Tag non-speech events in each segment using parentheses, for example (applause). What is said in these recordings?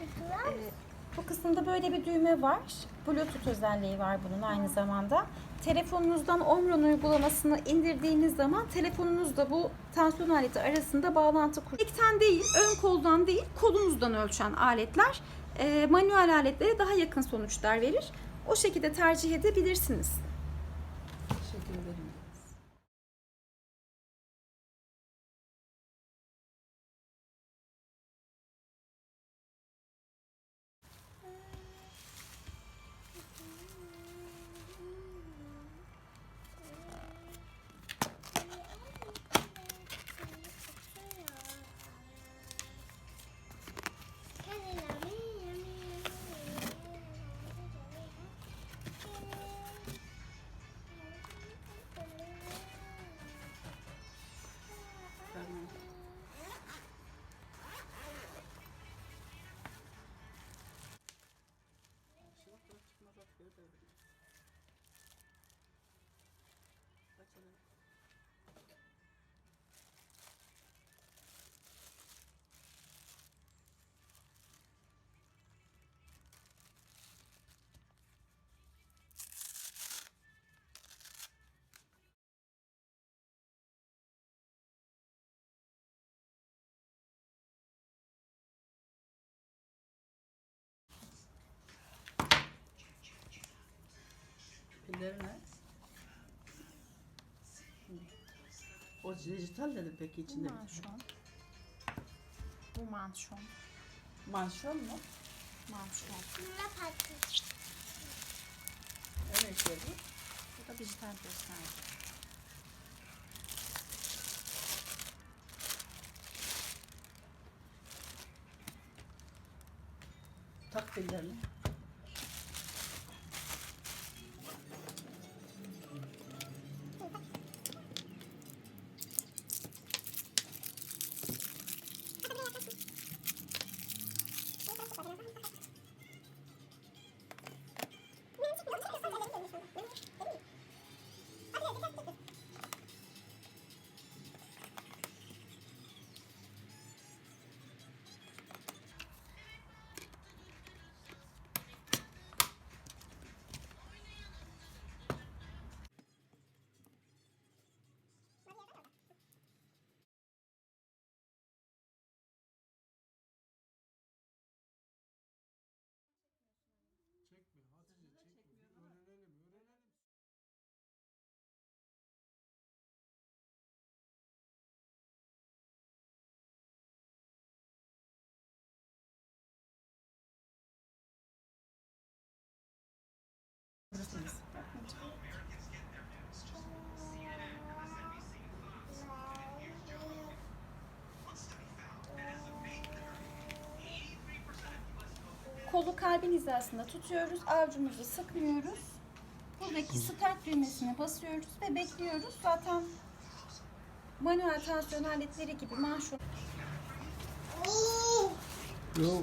Ee, Bu kısımda böyle bir düğme var. Bluetooth özelliği var bunun aynı zamanda. Telefonunuzdan Omron uygulamasını indirdiğiniz zaman telefonunuzda bu tansiyon aleti arasında bağlantı kuruyor. Dikten değil, ön koldan değil, kolunuzdan ölçen aletler e, manuel aletlere daha yakın sonuçlar verir. O şekilde tercih edebilirsiniz. Pilleri ne? O dijital dedi peki içinde. Manşon. Bu manşon. Manşon mu? Manşon. Evet dedi. Bu da dijital gösterge. Tak pillerini. Kolu kalbin hizasında tutuyoruz. Avucumuzu sıkmıyoruz. Buradaki start düğmesine basıyoruz ve bekliyoruz. Zaten manuel tansiyon aletleri gibi manşon. Yo,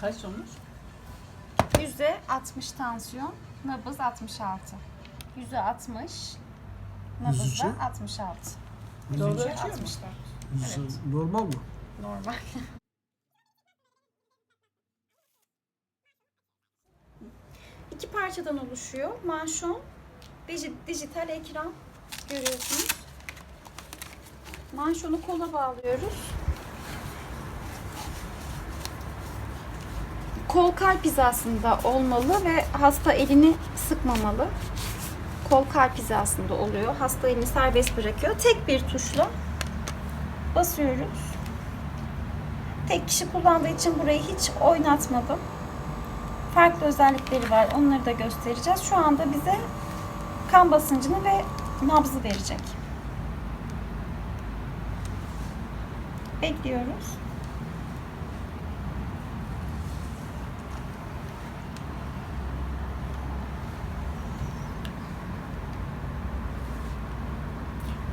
Kaç olmuş? Yüzde 60 tansiyon, nabız 66. Yüzde 60, nabız da 66. Doğru ölçüyor mu? 64. yüzü normal mı? Normal. (laughs) İki parçadan oluşuyor. Manşon, dij- dijital ekran görüyorsunuz. Manşonu kola bağlıyoruz. Kol kalp hizasında olmalı ve hasta elini sıkmamalı. Kol kalp hizasında oluyor. Hasta elini serbest bırakıyor. Tek bir tuşla basıyoruz. Tek kişi kullandığı için burayı hiç oynatmadım. Farklı özellikleri var. Onları da göstereceğiz. Şu anda bize kan basıncını ve nabzı verecek. Bekliyoruz.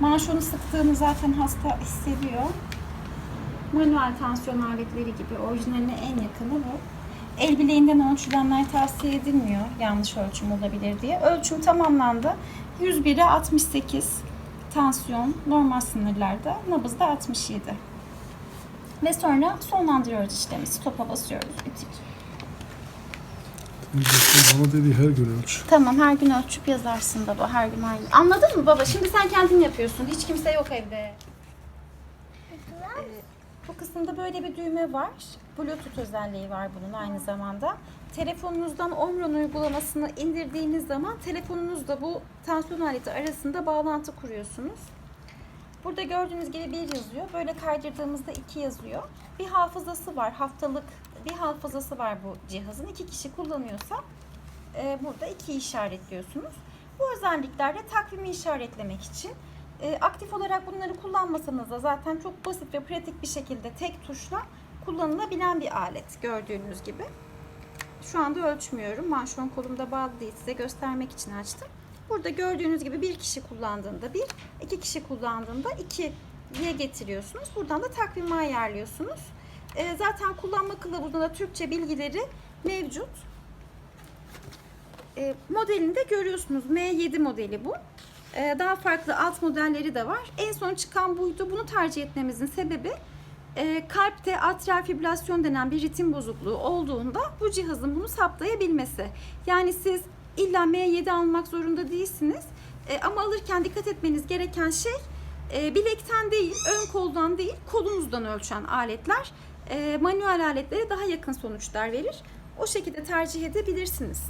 Manşonu sıktığını zaten hasta hissediyor. Manuel tansiyon aletleri gibi orijinaline en yakını bu. El bileğinden ölçülenler tavsiye edilmiyor yanlış ölçüm olabilir diye. Ölçüm tamamlandı. 101'e 68 tansiyon normal sınırlarda, nabız da 67. Ve sonra sonlandırıyoruz işlemi. Stop'a basıyoruz. Bitir. Bana dedi her gün ölç. Tamam her gün ölçüp yazarsın baba. Her gün aynı. Anladın mı baba? Şimdi sen kendin yapıyorsun. Hiç kimse yok evde. Ee, bu kısımda böyle bir düğme var. Bluetooth özelliği var bunun aynı zamanda. Telefonunuzdan Omron uygulamasını indirdiğiniz zaman telefonunuzla bu tansiyon aleti arasında bağlantı kuruyorsunuz. Burada gördüğünüz gibi bir yazıyor. Böyle kaydırdığımızda iki yazıyor. Bir hafızası var. Haftalık bir hafızası var bu cihazın. İki kişi kullanıyorsa e, burada iki işaretliyorsunuz. Bu özelliklerde takvimi işaretlemek için e, aktif olarak bunları kullanmasanız da zaten çok basit ve pratik bir şekilde tek tuşla kullanılabilen bir alet gördüğünüz gibi. Şu anda ölçmüyorum. Manşon kolumda bağlı değil. Size göstermek için açtım. Burada gördüğünüz gibi bir kişi kullandığında bir, iki kişi kullandığında ikiye getiriyorsunuz. Buradan da takvimi ayarlıyorsunuz. E, zaten kullanma kılavuzunda da Türkçe bilgileri mevcut. E, modelini de görüyorsunuz. M7 modeli bu. E, daha farklı alt modelleri de var. En son çıkan buydu. Bunu tercih etmemizin sebebi e, kalpte atrial fibrilasyon denen bir ritim bozukluğu olduğunda bu cihazın bunu saptayabilmesi. Yani siz illa M7 almak zorunda değilsiniz. E, ama alırken dikkat etmeniz gereken şey e, bilekten değil, ön koldan değil, kolunuzdan ölçen aletler e, manuel aletlere daha yakın sonuçlar verir. O şekilde tercih edebilirsiniz.